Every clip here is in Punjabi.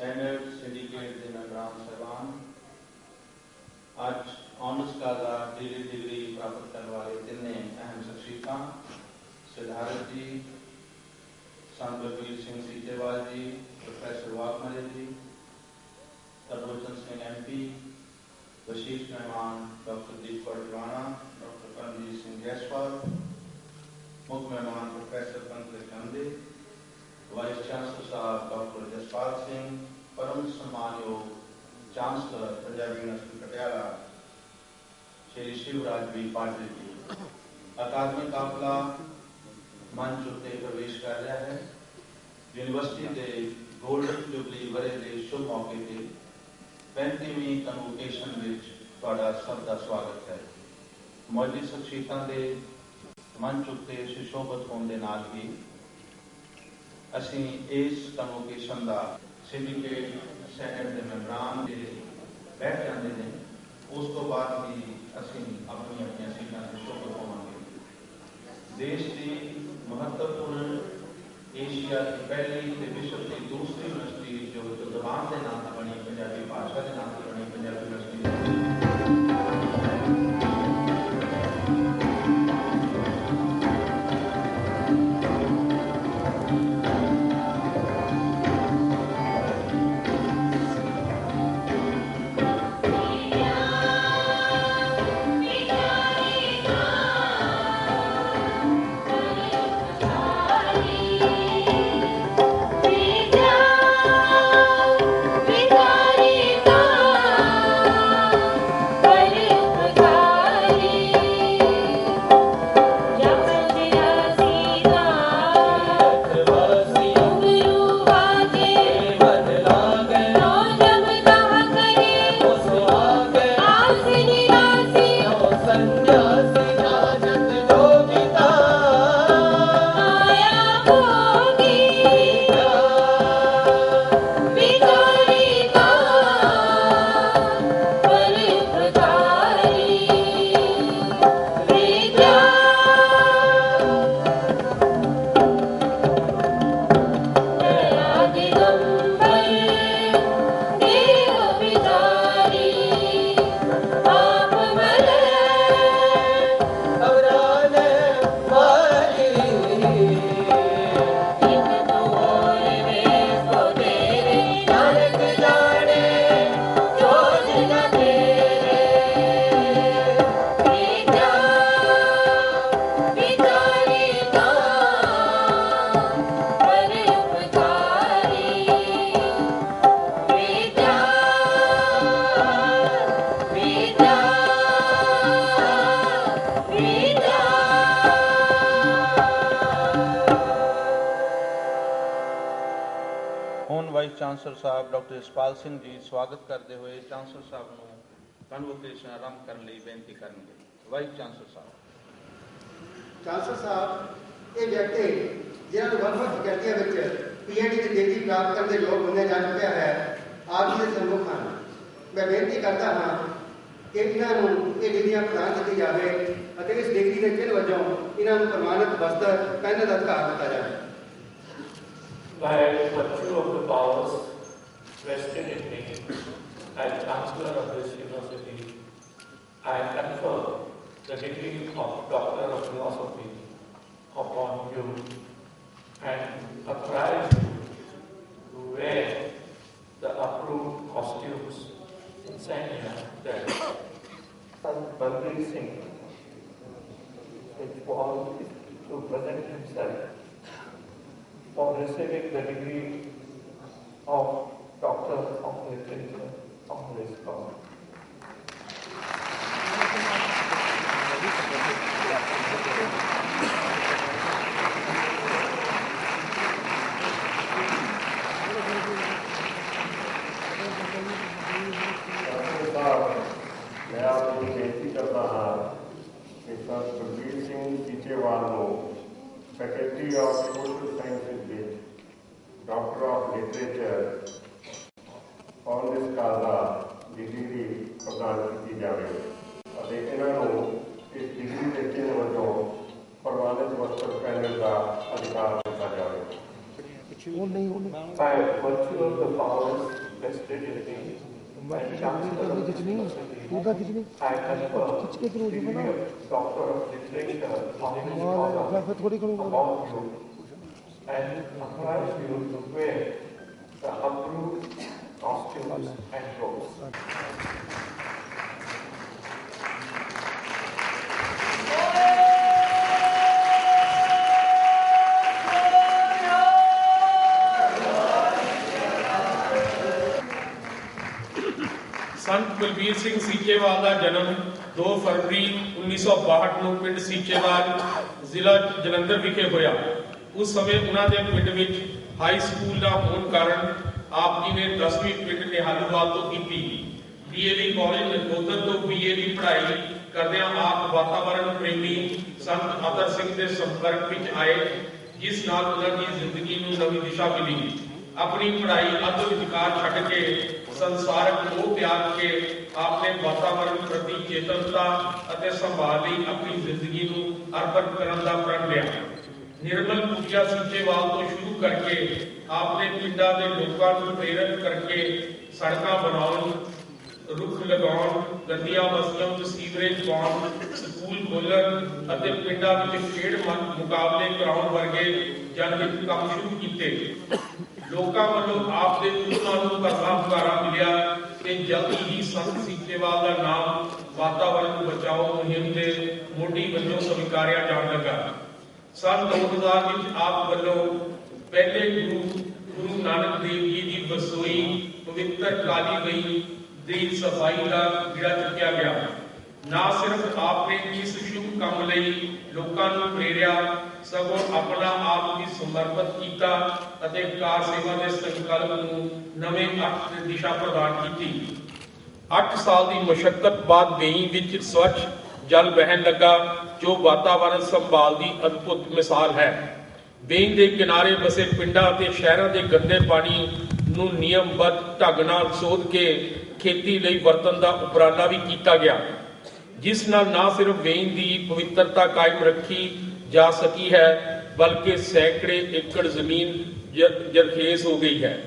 ਸੈਨੇਟ ਸਿੰਡੀਕੇਟ ਦੇ ਮੈਂਬਰਾਂ ਸਾਹਿਬਾਨ ਅੱਜ ਆਨਰਸ ਕਾਜ਼ਾ ਡਿਗਰੀ ਡਿਗਰੀ ਪ੍ਰਾਪਤ ਕਰਨ ਵਾਲੇ ਤਿੰਨੇ ਅਹਿਮ ਸ਼ਖਸੀਅਤਾਂ ਸਿਧਾਰਥ ਜੀ ਸੰਤ ਬਲਬੀਰ ਸਿੰਘ ਸੀਚੇਵਾਲ ਜੀ ਪ੍ਰੋਫੈਸਰ ਵਾਕਮਲੇ ਜੀ ਤਰਲੋਚਨ ਸਿੰਘ ਐਮਪੀ ਵਿਸ਼ੇਸ਼ ਮਹਿਮਾਨ ਡਾਕਟਰ ਦੀਪਕ ਰਵਾਣਾ ਡਾਕਟਰ ਕਰਮਜੀਤ ਸਿੰਘ ਜੈਸਵਾਲ ਮੁੱਖ ਮਹਿਮਾਨ professor Pankaj Chande vice chancellor ਸਾਹਿਬ ਡਾਕਟਰ ਜਸਪਾਲ ਸਿੰਘ ਪਰਮ ਸਨਮਾਨਯੋਗ chancellor Punjab university Patiala Shri Shivraj V Patil ji. ਅਕਾਦਮਿਕ ਕਾਫਲਾ ਮੰਚ ਉੱਤੇ ਪ੍ਰਵੇਸ਼ ਕਰ ਰਿਹਾ ਹੈ। ਯੂਨੀਵਰਸਿਟੀ ਦੇ ਗੋਲਡਨ ਜੁਬਲੀ ਵਰੇ ਦੇ ਸ਼ੁਭ ਮੌਕੇ ਤੇ 35ਵੀਂ ਕਨਵੋਕੇਸ਼ਨ ਵਿੱਚ ਤੁਹਾਡਾ ਸਭ ਦਾ ਸਵਾਗਤ ਹੈ। ਮੌਜੂਦ ਸ਼ਖਸੀਅਤਾਂ ਦੇ ਮੰਚ ਉੱਤੇ ਸੁਸ਼ੋਭਿਤ ਹੋਣ ਦੇ ਨਾਲ ਹੀ ਅਸੀਂ ਇਸ ਕਨਵੋਕੇਸ਼ਨ ਦਾ ਸਿੰਡੀਕੇਟ ਸੈਨੇਟ ਦੇ ਮੈਂਬਰਾਂ ਦੇ ਬੈਠ ਜਾਂਦੇ ਨੇ ਉਸ ਤੋਂ ਬਾਅਦ ਵੀ ਅਸੀਂ ਆਪਣੀਆਂ ਆਪਣੀਆਂ ਸੀਟਾਂ ਤੇ ਸ਼ੁਭਿਤ ਹੋਵਾਂਗੇ ਦੇਸ਼ ਦੀ ਮਹੱਤਵਪੂਰਨ ਏਸ਼ੀਆ ਦੀ ਪਹਿਲੀ ਤੇ ਵਿਸ਼ਵ ਦੀ ਦੂਸਰੀ ਯੂਨੀਵਰਸਿਟੀ ਜੋ ਜੋ ਜ਼ਬਾਨ ਦੇ ਚਾਂਸਲਰ ਸਾਹਿਬ ਡਾਕਟਰ ਜਸਪਾਲ ਸਿੰਘ ਜੀ ਸਵਾਗਤ ਕਰਦੇ ਹੋਏ ਚਾਂਸਲਰ ਸਾਹਿਬ ਨੂੰ ਕਨਵੋਕੇਸ਼ਨ ਆਰੰਭ ਕਰਨ ਲਈ ਬੇਨਤੀ ਕਰਨਗੇ। ਵਾਈਸ ਚਾਂਸਲਰ ਸਾਹਿਬ। ਚਾਂਸਲਰ ਸਾਹਿਬ ਇਹ ਵਿਅਕਤੀ ਜਿਨ੍ਹਾਂ ਨੂੰ ਵੱਖ-ਵੱਖ ਵਿੱਚ ਪੀਐਚਡੀ ਦੀ ਡਿਗਰੀ ਪ੍ਰਾਪਤ ਕਰਨ ਦੇ ਯੋਗ ਮੰਨਿਆ ਜਾ ਚੁੱਕਿਆ ਹੈ ਆਪ ਜੀ ਦੇ ਸਨਮੁਖ ਹਨ। ਮੈਂ ਬੇਨਤੀ ਕਰਦਾ ਹਾਂ ਕਿ ਇਹਨਾਂ ਨੂੰ ਇਹ ਡਿਗਰੀਆਂ ਪ੍ਰਦਾਨ ਕੀਤੀ ਜਾਵੇ ਅਤੇ ਇਸ ਡਿਗਰੀ ਦੇ ਚਿੰਨ੍ਹ ਵਜੋਂ ਇਹਨਾਂ ਨੂੰ ਪ੍ਰਮਾਣਿਤ ਵਸਤਰ ਪਹਿਨ ਦਾ ਅਧਿਕਾਰ ਦਿੱਤਾ ਜਾਵੇ। By virtue of the powers vested in me as Chancellor of this University, I confer the degree of Doctor of Philosophy upon you and apprise you to wear the approved costumes in sign that Sant Singh called to present himself for receiving the degree of the, of the, of the, of the response. On this causa degree ਪ੍ਰਦਾਨ ਕੀਤੀ ਜਾਵੇ ਅਤੇ ਇਹਨਾਂ ਨੂੰ ਇਸ ਡਿਗਰੀ ਦੇ ਚਿੰਨ੍ਹ ਵਜੋਂ ਪ੍ਰਵਾਨਿਤ ਵਸਤਰ ਪਹਿਨਣ ਦਾ ਅਧਿਕਾਰ ਦਿੱਤਾ ਜਾਵੇ ਉਹ ਨਹੀਂ ਉਹ ਨਹੀਂ by virtue of the powers vested in me ਮੈਂ and ਚਾਹੁੰਦਾ Chancellor ਕਿ of ਖਿੱਚਣੀ the ਤੂੰ ਤਾਂ ਖਿੱਚਣੀ I confer ਖਿੱਚ ਕੇ the Doctor of Literature on this ਮਾਲ ਮੈਂ ਥੋੜੀ ਕਰੂੰਗਾ upon you and apprise you to wear the approved costumes and robes. ਸੰਤ ਬਲਬੀਰ ਸਿੰਘ ਸੀਚੇਵਾਲ ਦਾ ਜਨਮ 2 ਫਰਵਰੀ 1962 ਨੂੰ ਪਿੰਡ ਸੀਚੇਵਾਲ ਜ਼ਿਲ੍ਹਾ ਜਲੰਧਰ ਵਿਖੇ ਹੋਇਆ ਉਸ ਸਮੇਂ ਉਹਨਾਂ ਦੇ ਪਿੰਡ ਵਿੱਚ ਹਾਈ ਸਕੂਲ ਨਾ ਹੋਣ ਕਾਰਨ ਆਪ ਜੀ ਨੇ 10ਵੀਂ ਪਿੰਡ ਨਿਹਾਲੂਵਾਲ ਤੋਂ ਕੀਤੀ। ਡੀਏਵੀ ਕਾਲਜ ਨਕੋਦਰ ਤੋਂ ਬੀਏ ਦੀ ਪੜ੍ਹਾਈ ਕਰਦਿਆਂ ਆਪ ਵਾਤਾਵਰਣ ਪ੍ਰੇਮੀ ਸੰਤ ਅਤਰ ਸਿੰਘ ਦੇ ਸੰਪਰਕ ਵਿੱਚ ਆਏ, ਜਿਸ ਨਾਲ ਉਹਨਾਂ ਦੀ ਜ਼ਿੰਦਗੀ ਨੂੰ ਨਵੀਂ ਦਿਸ਼ਾ ਮਿਲੀ। ਆਪਣੀ ਪੜ੍ਹਾਈ ਅੱਧ ਵਿਚਕਾਰ ਛੱਡ ਕੇ ਸੰਸਾਰਕ ਮੋਹ ਤਿਆਗ ਕੇ ਆਪਨੇ ਵਾਤਾਵਰਣ ਪ੍ਰਤੀ ਚੇਤਨਤਾ ਅਤੇ ਸੰਭਾਲ ਲਈ ਆਪਣੀ ਜ਼ਿੰਦਗੀ ਨੂੰ ਅਰਪਣ ਕਰਨ ਦਾ ਪ੍ਰਣ ਲਿਆ। ਨਿਰਮਲ ਪੂਜਾ ਸਿੰਚੇਵਾਲ ਤੋਂ ਸ਼ੁਰੂ ਕਰਕੇ ਆਪਨੇ ਪਿੰਡਾਂ ਦੇ ਲੋਕਾਂ ਨੂੰ ਪ੍ਰੇਰਿਤ ਕਰਕੇ ਸੜਕਾਂ ਬਣਾਉਣ, ਰੁੱਖ ਲਗਾਉਣ, ਗੰਦੀਆਂ ਬਸਤੀਆਂ ਵਿੱਚ ਸੀਵਰੇਜ ਪਾਉਣ, ਸਕੂਲ ਖੋਲ੍ਹਣ ਅਤੇ ਪਿੰਡਾਂ ਵਿੱਚ ਖੇਡ ਮੁਕਾਬਲੇ ਕਰਾਉਣ ਵਰਗੇ ਜਨਹਿਤ ਕੰਮ ਸ਼ੁਰੂ ਕੀਤੇ। ਲੋਕਾਂ ਵੱਲੋਂ ਆਪ ਦੇ ਉਦਮਾਂ ਨੂੰ ਭਰਵਾਂ ਹੁੰਗਾਰਾ ਮਿਲਿਆ ਤੇ ਜਲਦੀ ਹੀ ਸੰਤ ਸੀਚੇਵਾਲ ਦਾ ਨਾਮ ਵਾਤਾਵਰਣ ਬਚਾਓ ਮੁਹਿੰਮ ਦੇ ਮੋਢੀ ਵਜੋਂ ਸਵੀਕਾਰਿਆ ਜਾਣ ਲੱਗਾ। ਸੰਨ 2000 ਵਿੱਚ ਆਪ ਵੱਲੋਂ ਪਹਿਲੇ ਗੁਰੂ ਗੁਰੂ ਨਾਨਕ ਦੇਵ ਜੀ ਦੀ ਬਸੋਈ ਪਵਿੱਤਰ ਕਾਲੀ ਗਈ ਦੀ ਸਫ਼ਾਈ ਦਾ ਜਿਹੜਾ ਚੁੱਕਿਆ ਗਿਆ। ਨਾ ਸਿਰਫ ਆਪ ਨੇ ਇਸ ਸ਼ੁਭ ਕੰਮ ਲਈ ਲੋਕਾਂ ਨੂੰ ਪ੍ਰੇਰਿਆ, ਸਗੋਂ ਆਪਣਾ ਆਪ ਵੀ ਸਮਰਪਿਤ ਕੀਤਾ ਅਤੇ ਕਾਰ ਸੇਵਾ ਦੇ ਸੰਕਲਪ ਨੂੰ ਨਵੇਂ ਅਰਥ ਦੀ ਦਿਸ਼ਾ ਪ੍ਰਦਾਨ ਕੀਤੀ। 8 ਸਾਲ ਦੀ ਮੁਸ਼ਕਲ ਬਾਅਦ ਵੇਈ ਵਿੱਚ ਸਵੱਛ ਜਲ ਵਹਿਣ ਲੱਗਾ, ਜੋ ਵਾਤਾਵਰਣ ਸੰਭਾਲ ਦੀ ਅਦਭੁਤ ਮਿਸਾਲ ਹੈ। ਬੇਨ ਦੇ ਕਿਨਾਰੇ ਵਸੇ ਪਿੰਡਾਂ ਅਤੇ ਸ਼ਹਿਰਾਂ ਦੇ ਗੰਦੇ ਪਾਣੀ ਨੂੰ ਨਿਯਮਬੱਧ ਢੰਗ ਨਾਲ ਸੋਧ ਕੇ ਖੇਤੀ ਲਈ ਵਰਤਣ ਦਾ ਉਪਰਾਲਾ ਵੀ ਕੀਤਾ ਗਿਆ, ਜਿਸ ਨਾਲ ਨਾ ਸਿਰਫ ਵੇਈਂ ਦੀ ਪਵਿੱਤਰਤਾ ਕਾਇਮ ਰੱਖੀ ਜਾ ਸਕੀ ਹੈ, ਬਲਕਿ ਸੈਂਕੜੇ ਏਕੜ ਜ਼ਮੀਨ ਜ- ਜਰਖੇਜ਼ ਹੋ ਗਈ ਹੈ।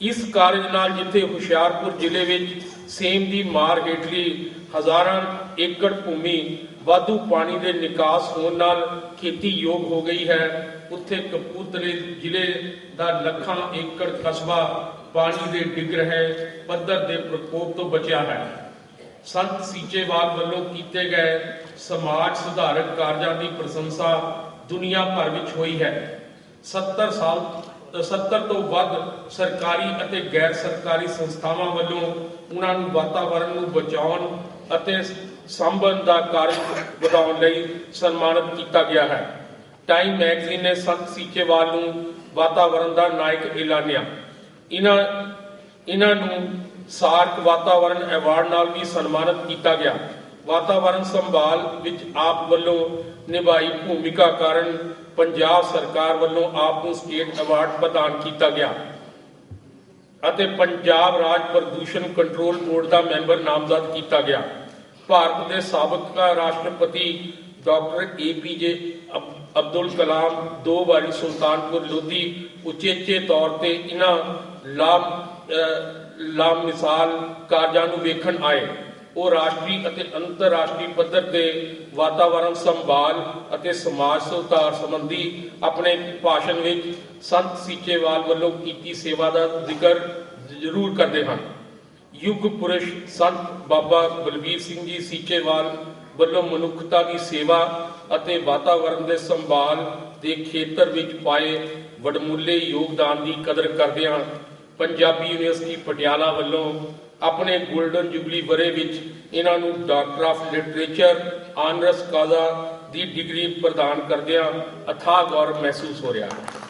ਇਸ ਕਾਰਜ ਨਾਲ ਜਿੱਥੇ ਹੁਸ਼ਿਆਰਪੁਰ ਜ਼ਿਲ੍ਹੇ ਵਿੱਚ ਸੇਮ ਦੀ ਮਾਰ ਹੇਠਲੀ ਹਜ਼ਾਰਾਂ ਏਕੜ ਭੂਮੀ ਵਾਧੂ ਪਾਣੀ ਦੇ ਨਿਕਾਸ ਹੋਣ ਨਾਲ ਖੇਤੀ ਯੋਗ ਹੋ ਗਈ ਹੈ ਉੱਥੇ ਕਪੂਰਥਲੇ ਜ਼ਿਲ੍ਹੇ ਦਾ ਲੱਖਾਂ ਏਕੜ ਕਸਬਾ ਪਾਣੀ ਦੇ ਡਿੱਗ ਰਹੇ ਪੱਧਰ ਦੇ ਪ੍ਰਕੋਪ ਤੋਂ ਬਚਿਆ ਹੈ। ਸੰਤ ਸੀਚੇਵਾਲ ਵੱਲੋਂ ਕੀਤੇ ਗਏ ਸਮਾਜ ਸੁਧਾਰਕ ਕਾਰਜਾਂ ਦੀ ਪ੍ਰਸ਼ੰਸਾ ਦੁਨੀਆ ਭਰ ਵਿੱਚ ਹੋਈ ਹੈ। 70 ਸਾਲ 70 ਤੋਂ ਵੱਧ ਸਰਕਾਰੀ ਅਤੇ ਗੈਰ ਸਰਕਾਰੀ ਸੰਸਥਾਵਾਂ ਵੱਲੋਂ ਉਹਨਾਂ ਨੂੰ ਵਾਤਾਵਰਣ ਨੂੰ ਬਚਾਉਣ ਅਤੇ ਸੰਭਨ ਦਾ ਕਾਰਜ ਵਧਾਉਣ ਲਈ ਸਨਮਾਨਿਤ ਕੀਤਾ ਗਿਆ ਹੈ। ਟਾਈਮ ਮੈਗਜ਼ੀਨ ਨੇ ਸੰਤ ਸੀਚੇਵਾਲ ਨੂੰ ਵਾਤਾਵਰਣ ਦਾ ਨਾਇਕ ਐਲਾਨਿਆ। ਇਹਨਾਂ ਇਹਨਾਂ ਨੂੰ ਸਾਰਕ ਵਾਤਾਵਰਣ ਐਵਾਰਡ ਨਾਲ ਵੀ ਸਨਮਾਨਿਤ ਕੀਤਾ ਗਿਆ। ਵਾਤਾਵਰਣ ਸੰਭਾਲ ਵਿੱਚ ਆਪ ਵੱਲੋਂ ਨਿਭਾਈ ਭੂਮਿਕਾ ਕਾਰਨ ਪੰਜਾਬ ਸਰਕਾਰ ਵੱਲੋਂ ਆਪ ਨੂੰ ਸਟੇਟ ਐਵਾਰਡ ਪ੍ਰਦਾਨ ਕੀਤਾ ਗਿਆ ਅਤੇ ਪੰਜਾਬ ਰਾਜ ਪ੍ਰਦੂਸ਼ਣ ਕੰਟਰੋਲ ਬੋਰਡ ਦਾ ਮੈਂਬਰ ਨਾਮਜ਼ਦ ਕੀਤਾ ਗਿਆ। ਭਾਰਤ ਦੇ ਸਾਬਕਾ ਰਾਸ਼ਟਰਪਤੀ ਡਾਕਟਰ ਏਪੀਜੇ ਅਬਦੁਲ ਕਲਾਮ ਦੋ ਵਾਰੀ ਸੁਲਤਾਨਪੁਰ ਲੋਧੀ ਉਚੇਚੇ ਤੌਰ ਤੇ ਇਹਨਾਂ ਲਾਮ ਲਾਮ ਮਿਸਾਲ ਕਾਰਜਾਂ ਨੂੰ ਵੇਖਣ ਆਏ। ਉਹ ਰਾਸ਼ਟਰੀ ਅਤੇ ਅੰਤਰਰਾਸ਼ਟਰੀ ਪੱਧਰ ਤੇ ਵਾਤਾਵਰਣ ਸੰਭਾਲ ਅਤੇ ਸਮਾਜ ਸੁਧਾਰ ਸੰਬੰਧੀ ਆਪਣੇ ਭਾਸ਼ਣ ਵਿੱਚ ਸੰਤ ਸੀਚੇਵਾਲ ਵੱਲੋਂ ਕੀਤੀ ਸੇਵਾ ਦਾ ਜ਼ਿਕਰ ਜ਼ਰੂਰ ਕਰਦੇ ਹਨ। ਯੁੱਗ ਪੁਰਸ਼ ਸੰਤ ਬਾਬਾ ਬਲਬੀਰ ਸਿੰਘ ਜੀ ਸੀਚੇਵਾਲ ਵੱਲੋਂ ਮਨੁੱਖਤਾ ਦੀ ਸੇਵਾ ਅਤੇ ਵਾਤਾਵਰਣ ਦੇ ਸੰਭਾਲ ਦੇ ਖੇਤਰ ਵਿੱਚ ਪਾਏ ਵਡਮੁੱਲੇ ਯੋਗਦਾਨ ਦੀ ਕਦਰ ਕਰਦਿਆਂ ਪੰਜਾਬੀ ਯੂਨੀਵਰਸਿਟੀ ਪਟਿਆਲਾ ਵੱਲੋਂ ਆਪਣੇ 골ਡਨ ਜੁਬਲੀ ਵਰੇ ਵਿੱਚ ਇਹਨਾਂ ਨੂੰ doctor of literature, honoris causa the degree ਪ੍ਰਦਾਨ ਕਰਦਿਆਂ ਅਥਾਹ ਗੌਰਵ ਮਹਿਸੂਸ ਹੋ ਰਿਹਾ ਹੈ।